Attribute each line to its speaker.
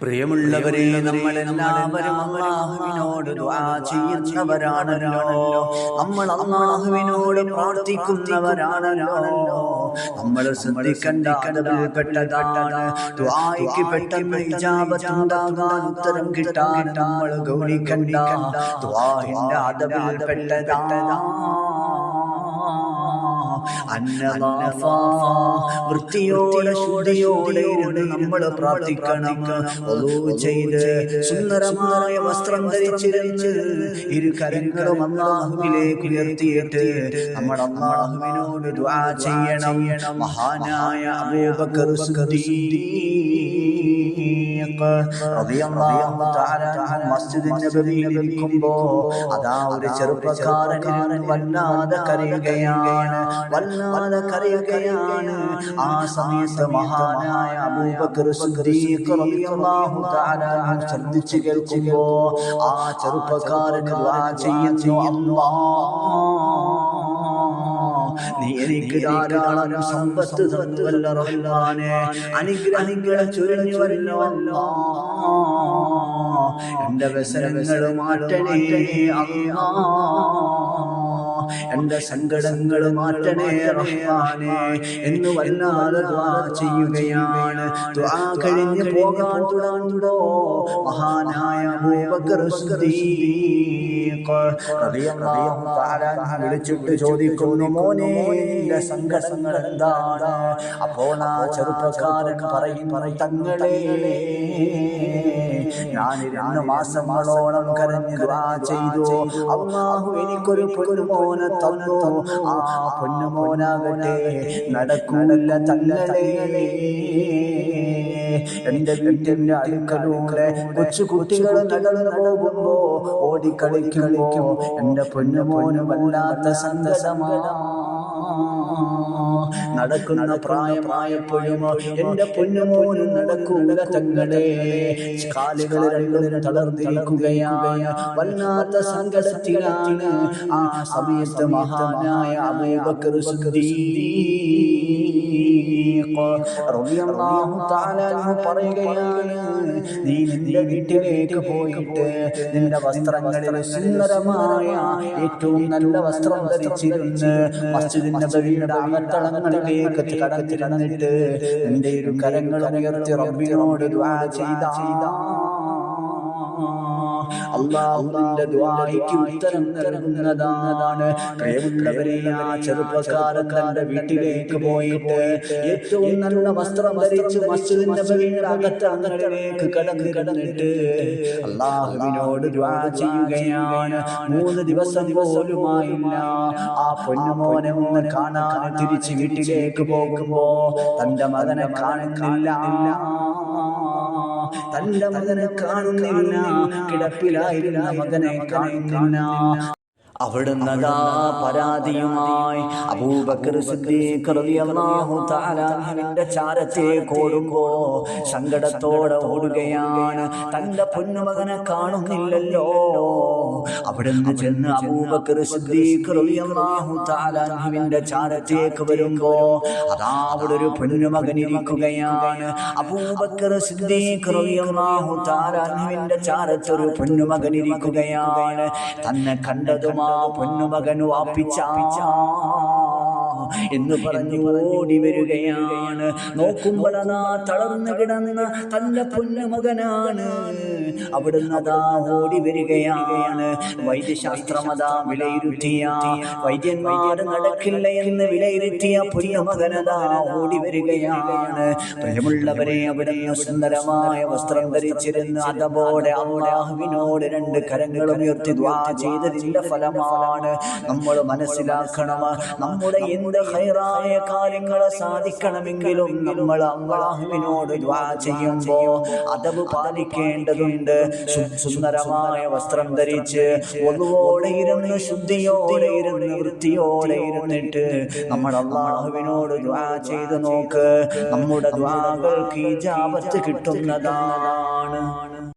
Speaker 1: പ്രിയമുള്ളവരെ നമ്മളെല്ലാവരും അള്ളാഹുവിനോട് ദുആ ചെയ്യുന്നവരാണല്ലോ. നമ്മൾ അള്ളാഹുവിനോട് പ്രാർത്ഥിക്കുന്നവരാണല്ലോ. നമ്മൾ ശ്രദ്ധിക്കേണ്ട കടവിൽപ്പെട്ടതാണ് ദുആയ്ക്ക് പെട്ടെന്ന് ഇജാബത്ത് ഉണ്ടാകാൻ ഉത്തരം കിട്ടാൻ നമ്മൾ ഗൗനിക്കണ്ട. ദ്വായിന്റെ അതവിൽപ്പെട്ടതാണ് വൃത്തിയോടെ ശുദ്ധിയോടെ ഇരുന്ന് നമ്മൾ പ്രാർത്ഥിക്കണം. ചെയ്ത് സുന്ദരമായ വസ്ത്രം ധരിച്ചിരുന്ന് ഇരു കരങ്ങളും അള്ളാഹുവിലേക്ക് ഉയർത്തിയിട്ട് നമ്മൾ അള്ളാഹുവിനോട് ദുആ ചെയ്യണം. മഹാനായ അബൂബക്കർ സിദ്ദീഖ്. മസ്ജിദ് ഒരു ചെറുപ്പക്കാരൻ ആ മഹാനായ അബൂബക്കർ ആ ചെയ്യുന്നു അല്ലാഹ് നീ എനിക്ക് ധാരാളം സമ്പത്ത് തന്നുവല്ല റഹ്മാനെ. അനുഗ്രഹങ്ങൾ ചുരഞ്ഞുവല്ലോ അല്ലാ എന്റെ വ്യസനങ്ങൾ മാറ്റണേ അല്ലാ എന്റെ സങ്കടങ്ങൾ മാറ്റണേ റഹ്മാനെ എന്ന് ദുആ ചെയ്യുകയാണ്. കഴിഞ്ഞ് പോകാൻ തുടങ്ങുമ്പോ മഹാനായ അബൂബക്കർ വിളിച്ചിട്ട് ചോദിക്കുന്നു മോനെ നിന്റെ സങ്കടങ്ങൾ എന്താണ്? അപ്പോൾ ആ ചെറുപ്പക്കാരൻ പറയും തങ്ങളെ ഞാൻ രണ്ട് മാസങ്ങളോളം കരഞ്ഞു ചെയ്തു. അള്ളാഹു എനിക്കൊരു പൊന്നുമോനെ തന്നു. ആ പൊന്നുമോനാകട്ടെ നടക്കൂല തങ്ങളെ എന്റെ വീട്ടിന്റെ അടുക്കളൂടെ കൊച്ചു കുട്ടികൾ നടന്നു പോകുമ്പോ ഓടിക്കളിക്കുമ്പോ എന്റെ പൊന്നുമോന് വല്ലാത്ത സന്തസമാണ് നടക്കുന്ന പ്രായമായപ്പോഴും എന്റെ പൊന്നുമോന് നടക്കൂല തങ്ങളെ കാലുകൾ രണ്ടും തളർന്നിരിക്കുകയാണ്. വല്ലാത്ത സംഘത്തിലാണ് ആ സമയത്ത് മഹാനായ അബൂബക്കർ പറയുകയാണ് നീ നിന്റെ വീട്ടിലേക്ക് പോയിട്ട് നിന്റെ വസ്ത്രങ്ങളിൽ സുന്ദരമായ ഏറ്റവും നല്ല വസ്ത്രം ധരിച്ചിരുന്ന് മസ്ജിദിന്റെ വീട് അകത്തളങ്ങളിലേക്ക് കടന്നിരുന്നിട്ട് നിന്റെ ഒരു കരങ്ങൾ ഉയർത്തി റബ്ബിനോട് ചെയ്ത. അള്ളാഹുവിന്റെ ദ്വായ്ക്ക് ഉത്തരം നൽകുന്നതാണ്. പ്രിയമുള്ളവരെ ആ ചെറുപ്പക്കാരൻ തന്റെ വീട്ടിലേക്ക് പോയിട്ട് ഏറ്റവും നല്ല വസ്ത്രം ധരിച്ച് മസ്ജിദിന്റെ വീട് അകത്തങ്ങളിലേക്ക് കടന്നു കടന്നിട്ട് അള്ളാഹുവിനോട് ദ്വാ ചെയ്യുകയാണ്. മൂന്ന് ദിവസം പോലുമായില്ല. ആ പൊന്നുമോനെ ഒന്ന് കാണാൻ തിരിച്ച് വീട്ടിലേക്ക് പോകുമ്പോ തന്റെ മകനെ കാണുന്നില്ല. തന്റെ മകനെ കാണുന്നില്ല. കിടപ്പിലായിരുന്ന മകനെ കാണുന്നില്ല. അവിടുന്നതാ പരാതിയുമായി അബൂബക്കർ സിദ്ദീഖ് റളിയല്ലാഹു തആല അൻഹുവിന്റെ ചാരത്തേക്ക് ഓടുമ്പോ സങ്കടത്തോടെ ഓടുകയാണ്. തന്റെ പൊന്നുമകനെ കാണുന്നില്ലല്ലോ. അവിടുന്ന് ചെന്ന് അബൂബക്കർ സിദ്ദീഖ് റളിയല്ലാഹു തആല അൻഹുവിന്റെ ചാരത്തേക്ക് വരുമ്പോ അതാ അവിടെ ഒരു പൊന്നുമകൻ ഇരിക്കുകയാണ്. അബൂബക്കർ സിദ്ദീഖ് റളിയല്ലാഹു തആല അൻഹുവിന്റെ ചാരത്ത് ഒരു പൊന്നുമകൻ ഇരിക്കുകയാണ്. തന്നെ കണ്ടതുമാ പൊന്നുമകൻ വാപ്പിച്ചാ എന്ന് പറഞ്ഞു ഓടി വരികയാണ്. നോക്കുമ്പോൾ അതാ തളർന്നു കിടന്ന തന്റെ പൊന്നുമകനാണ്. അവിടുന്ന് അതാ ഓടി വരികയാണ്. വൈദ്യശാസ്ത്രം അതാ വിലയിരുത്തിയ. വൈദ്യന്മാർ നടക്കില്ല എന്ന് വിലയിരുത്തിയ പുതിയ മകനതാ ഓടി വരികയാണ്. പ്രിയമുള്ളവരെ അവിടുന്ന് സുന്ദരമായ വസ്ത്രം ധരിച്ചിരുന്ന് അതപോടെ അള്ളാഹുവിനോട് രണ്ട് കരങ്ങൾ ഉയർത്തി ദ്വാ ചെയ്തതിന്റെ ഫലമാണ് നമ്മൾ മനസ്സിലാക്കണം. നമ്മുടെ എന്ത് ഹൈറായ കാര്യങ്ങൾ സാധിക്കണമെങ്കിലും നമ്മൾ അള്ളാഹുവിനോട് ദ്വാ ചെയ്യുമ്പോ അതവ് പാലിക്കേണ്ടതുണ്ട്. സു- സുന്ദരമായ വസ്ത്രം ധരിച്ച് ഒന്നുപോലെ ഇരുന്ന് ശുദ്ധിയോടെ ഇരുന്ന് വൃത്തിയോടെ ഇരുന്നിട്ട് നമ്മൾ അള്ളാഹുവിനോട് ദ്വാ ചെയ്ത് നോക്ക്. നമ്മുടെ ദ്വാകൾക്ക് ഈ ജാപത്ത് കിട്ടുന്നതാണ്.